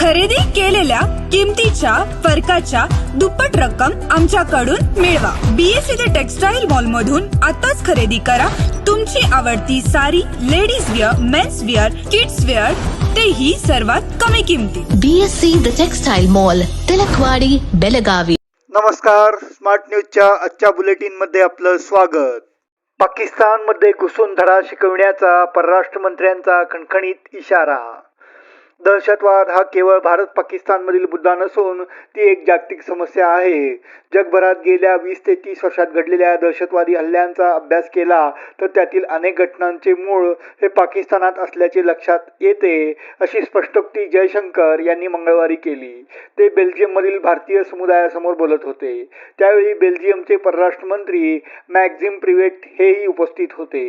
खरेदी केलेल्या किमतीच्या फरकाच्या दुप्पट रक्कम आमच्याकडून मिळवा. बीएससी द टेक्सटाईल मॉल मधून आताच खरेदी करा. तुमची आवडती sari ladies wear men's wear kids wear तेही सर्वात कमी किमतीत BSC The Textile Mall Tilakwadi Belagavi. नमस्कार. स्मार्ट न्यूजच्या आजच्या बुलेटिनमध्ये आपलं स्वागत. पाकिस्तानमध्ये घुसून धडा शिकवण्याचा परराष्ट्र मंत्र्यांचा खणखणीत इशारा. दहशतवाद हा केवळ भारत पाकिस्तानमधील मुद्दा नसून ती एक जागतिक समस्या आहे. जगभरात गेल्या वीस ते तीस वर्षात घडलेल्या दहशतवादी हल्ल्यांचा अभ्यास केला तर त्यातील अनेक घटनांचे मूळ हे पाकिस्तानात असल्याचे लक्षात येते अशी स्पष्टोक्ती जयशंकर यांनी मंगळवारी केली. ते बेल्जियममधील भारतीय समुदायासमोर बोलत होते. त्यावेळी बेल्जियमचे परराष्ट्र मंत्री मॅक्झिम प्रिवेट हेही उपस्थित होते.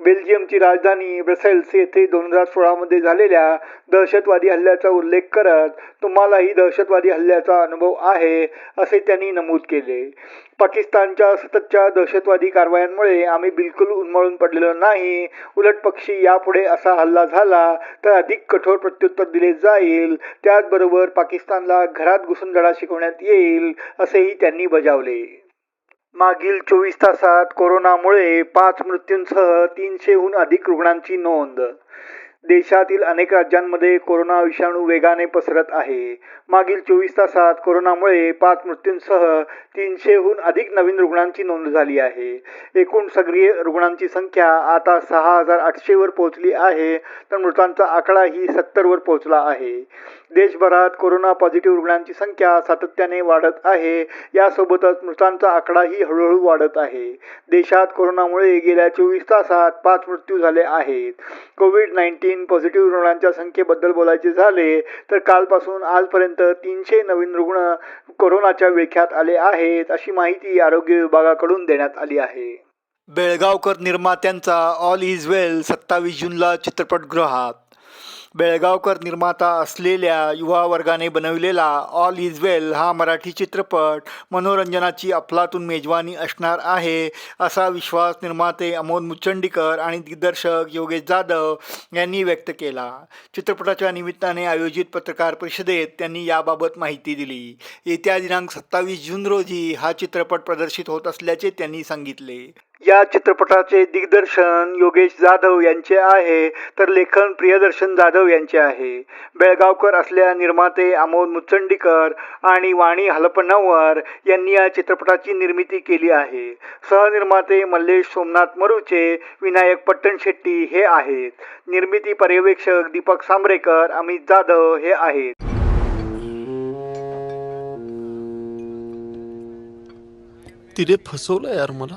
बेल्जियमची राजधानी ब्रसेल्स येथे दोन हजार सोळामध्ये झालेल्या दहशतवादी हल्ल्याचा उल्लेख करत तुम्हालाही दहशतवादी हल्ल्याचा अनुभव आहे असे त्यांनी नमूद केले. पाकिस्तानच्या सततच्या दहशतवादी कारवायांमुळे आम्ही बिलकुल उन्मळून पडलेलो नाही. उलट पक्षी यापुढे असा हल्ला झाला तर अधिक कठोर प्रत्युत्तर दिले जाईल. त्याचबरोबर पाकिस्तानला घरात घुसून धडा शिकवण्यात येईल असेही त्यांनी बजावले. मागील चोवीस तासात कोरोनामुळे पाच मृत्यूंसह तीनशेहून अधिक रुग्णांची नोंद. देशातील अनेक राज्यांमध्ये कोरोना विषाणू वेगाने पसरत आहे. मागील चोवीस तासात कोरोनामुळे पाच मृत्यूंसह तीनशेहून अधिक नवीन रुग्णांची नोंद झाली आहे. एकूण सक्रिय रुग्णांची संख्या आता सहा हजार आठशेवर पोहोचली आहे तर मृतांचा आकडाही सत्तरवर पोहोचला आहे. देशभरात कोरोना पॉझिटिव्ह रुग्णांची संख्या सातत्याने वाढत आहे. यासोबतच मृतांचा आकडाही हळूहळू वाढत आहे. देशात कोरोनामुळे गेल्या चोवीस तासात पाच मृत्यू झाले आहेत. कोविड नाईन्टीन पॉझिटिव्ह रुग्णांच्या संख्येबद्दल बोलायचे झाले तर कालपासून आजपर्यंत तीनशे नवीन रुग्ण कोरोनाच्या विळख्यात आले आहेत अशी माहिती आरोग्य विभागाकडून देण्यात आली आहे. बेळगावकर निर्मात्यांचा ऑल इज वेल सत्तावीस जूनला चित्रपटगृहात. बेळगावकर निर्माता असलेल्या युवा वर्गाने बनविलेला ऑल इज वेल हा मराठी चित्रपट मनोरंजनाची अफलातून मेजवानी असणार आहे असा विश्वास निर्माते अमोल मुचंडीकर आणि दिग्दर्शक योगेश जाधव यांनी व्यक्त केला. चित्रपटाच्या निमित्ताने आयोजित पत्रकार परिषदेत त्यांनी याबाबत माहिती दिली. येत्या दिनांक सत्तावीस जून रोजी हा चित्रपट प्रदर्शित होत असल्याचे त्यांनी सांगितले. या चित्रपटाचे दिग्दर्शन योगेश जाधव यांचे आहे तर लेखन प्रियदर्शन जाधव यांचे आहे. बेळगावकर असल्या निर्माते आमोद मुचंडीकर आणि वाणी हलपनवर यांनी या चित्रपटाची निर्मिती केली आहे. सहनिर्माते मल्लेश सोमनाथ मरुचे विनायक पट्टणशेट्टी हे आहेत. निर्मिती पर्यवेक्षक दीपक सांबरेकर अमित जाधव हे आहेत. तिने फसवलं यार मला.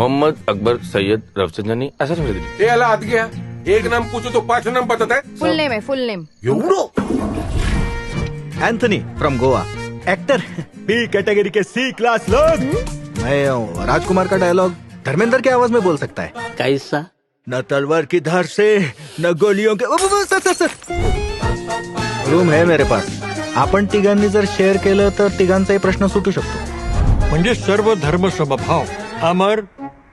मोहम्मद अकबर सैयद रविचंद्रनी असंच म्हणते ये अला हाथ गया। एक नाम पूछो तो पाँच नाम बताता है। फुल नेम है full name Anthony from Goa. Actor. B category K C class लोग। मैं हूँ। राजकुमार का डायलॉग धर्मेंद्र के आवाज़ में बोल सकता है। कैसा? न तलवार की धार से न गोलियों के सर, सर, सर. रूम है मेरे पास। आपण तिघांनी जर शेअर केलं तर तिघांचाही प्रश्न सुटू शकतो। म्हणजे सर्व धर्म समभाव अमर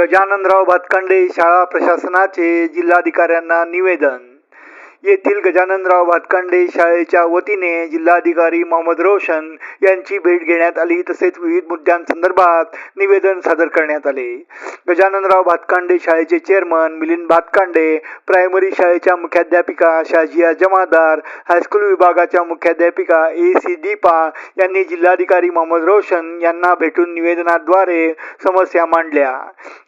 गजाननराव भातखंडे शाळा प्रशासनाचे जिल्हाधिकाऱ्यांना निवेदन. येथील गजाननराव भातकांडे शाळेच्या वतीने जिल्हाधिकारी मोहम्मद रोशन यांची भेट घेण्यात आली. तसेच विविध मुद्द्यांसंदर्भात निवेदन सादर करण्यात आले. गजाननराव भातकांडे शाळेचे चेअरमन मिलिंद भातकांडे प्रायमरी शाळेच्या मुख्याध्यापिका शाजिया जमादार हायस्कूल विभागाच्या मुख्याध्यापिका ए सी दीपा यांनी जिल्हाधिकारी मोहम्मद रोशन यांना भेटून निवेदनाद्वारे समस्या मांडल्या.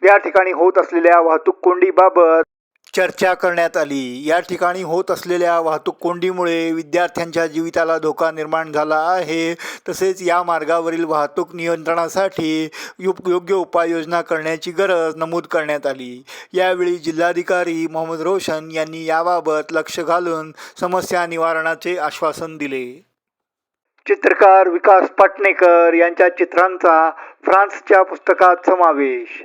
या ठिकाणी होत असलेल्या वाहतूक कोंडीबाबत चर्चा करण्यात आली. या ठिकाणी होत असलेल्या वाहतूक कोंडीमुळे विद्यार्थ्यांच्या जीविताला धोका निर्माण झाला आहे. तसेच या मार्गावरील वाहतूक नियंत्रणासाठी यु- योग्य उपाययोजना करण्याची गरज नमूद करण्यात आली. यावेळी जिल्हाधिकारी मोहम्मद रोशन यांनी याबाबत लक्ष घालून समस्या निवारणाचे आश्वासन दिले. चित्रकार विकास पाटणेकर यांच्या चित्रांचा फ्रान्सच्या पुस्तकात समावेश.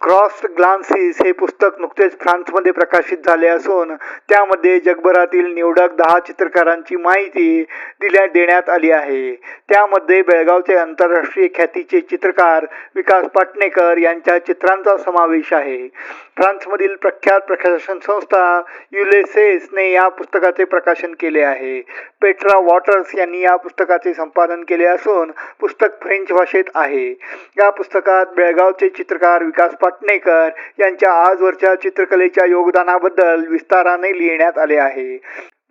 क्रॉस ग्लान्सिस हे पुस्तक नुकतेच फ्रान्समध्ये प्रकाशित झाले असून त्यामध्ये जगभरातील निवडक दहा चित्रकारांची माहिती दिल्या देण्यात आली आहे. त्यामध्ये बेळगावचे आंतरराष्ट्रीय ख्यातीचे चित्रकार विकास पाटणेकर यांच्या चित्रांचा समावेश आहे. फ्रान्समधील प्रख्यात प्रकाशन संस्था युलेसेसने या पुस्तकाचे प्रकाशन केले आहे. पेट्रा वॉटर्स यांनी या पुस्तकाचे संपादन केले असून पुस्तक फ्रेंच भाषेत आहे. या पुस्तकात बेळगावचे चित्रकार विकास पटणेकर यांच्या आजवरच्या चित्रकलेच्या योगदानाबद्दल विस्ताराने लिहिण्यात आले आहे.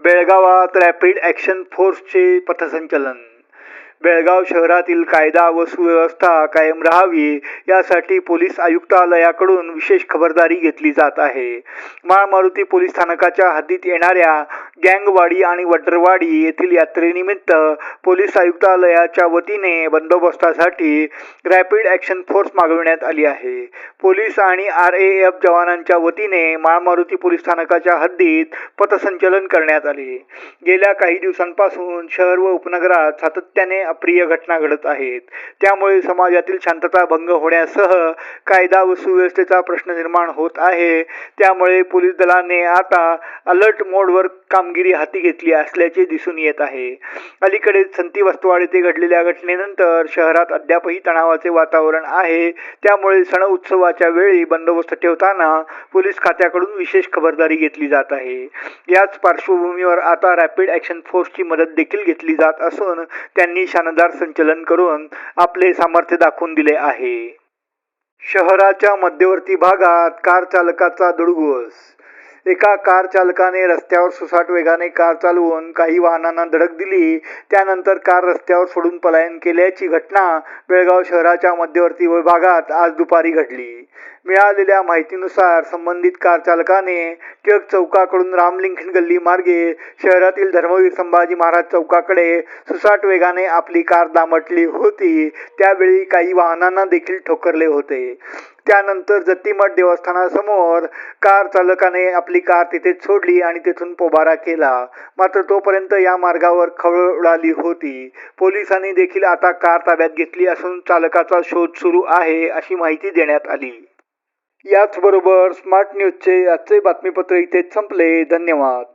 बेळगावात रॅपिड ॲक्शन फोर्सचे पथसंचलन. बेळगाव शहरातील कायदा व सुव्यवस्था कायम राहावी यासाठी पोलीस आयुक्तालयाकडून विशेष खबरदारी घेतली जात आहे. माळमारुती पोलीस स्थानकाच्या हद्दीत येणाऱ्या गँगवाडी आणि वड्रवाडी येथील यात्रेनिमित्त पोलीस आयुक्तालयाच्या वतीने बंदोबस्तासाठी रॅपिड ॲक्शन फोर्स मागविण्यात आली आहे. पोलीस आणि आर ए एफ जवानांच्या वतीने माळमारुती पोलीस स्थानकाच्या हद्दीत पथसंचलन करण्यात आले. गेल्या काही दिवसांपासून शहर व उपनगरात सातत्याने अप्रिय घटना घडत आहेत. त्यामुळे समाजातील शांतता भंग होण्यासह कायदा व सुव्यवस्थेचा प्रश्न निर्माण होत आहे. त्यामुळे पोलीस दलाने आता अलर्ट मोडवर कामगिरी हाती घेतली असल्याचे दिसून येत आहे. अलीकडे संती वस्तवाड येथे घडलेल्या घटनेनंतर शहरात अद्यापही तणावाचे वातावरण आहे. त्यामुळे सण उत्सवाच्या वेळी बंदोबस्त ठेवताना पोलीस खात्याकडून विशेष खबरदारी घेतली जात आहे. याच पार्श्वभूमीवर आता रॅपिड ॲक्शन फोर्सची मदत देखील घेतली जात असून त्यांनी शानदार संचलन करून आपले सामर्थ्य दाखवून दिले आहे. शहराच्या मध्यवर्ती भागात कार चालकाचा दुडगुस एका कार चालकाने रस्त्यावर सुसाट वेगाने कार चालवून काही वाहनांना धडक दिली. त्यानंतर कार रस्त्यावर सोडून पलायन केल्याची घटना बेळगाव शहराच्या मध्यवर्ती विभागात आज दुपारी घडली. मिळालेल्या माहितीनुसार संबंधित कार चालकाने टिळक चौकाकडून रामलिंगण गल्ली मार्गे शहरातील धर्मवीर संभाजी महाराज चौकाकडे सुसाट वेगाने आपली कार दामटली होती. त्यावेळी काही वाहनांना देखील ठोकरले होते. त्यानंतर जतीमठ देवस्थानासमोर कार चालकाने आपली कार तिथेच सोडली आणि तिथून पोबारा केला. मात्र तोपर्यंत या मार्गावर खवळ उडाली होती. पोलिसांनी देखील आता कार ताब्यात घेतली असून चालकाचा शोध सुरू आहे अशी माहिती देण्यात आली. याचबरोबर स्मार्ट न्यूजचे आजचे बातमीपत्र इथेच संपले. धन्यवाद.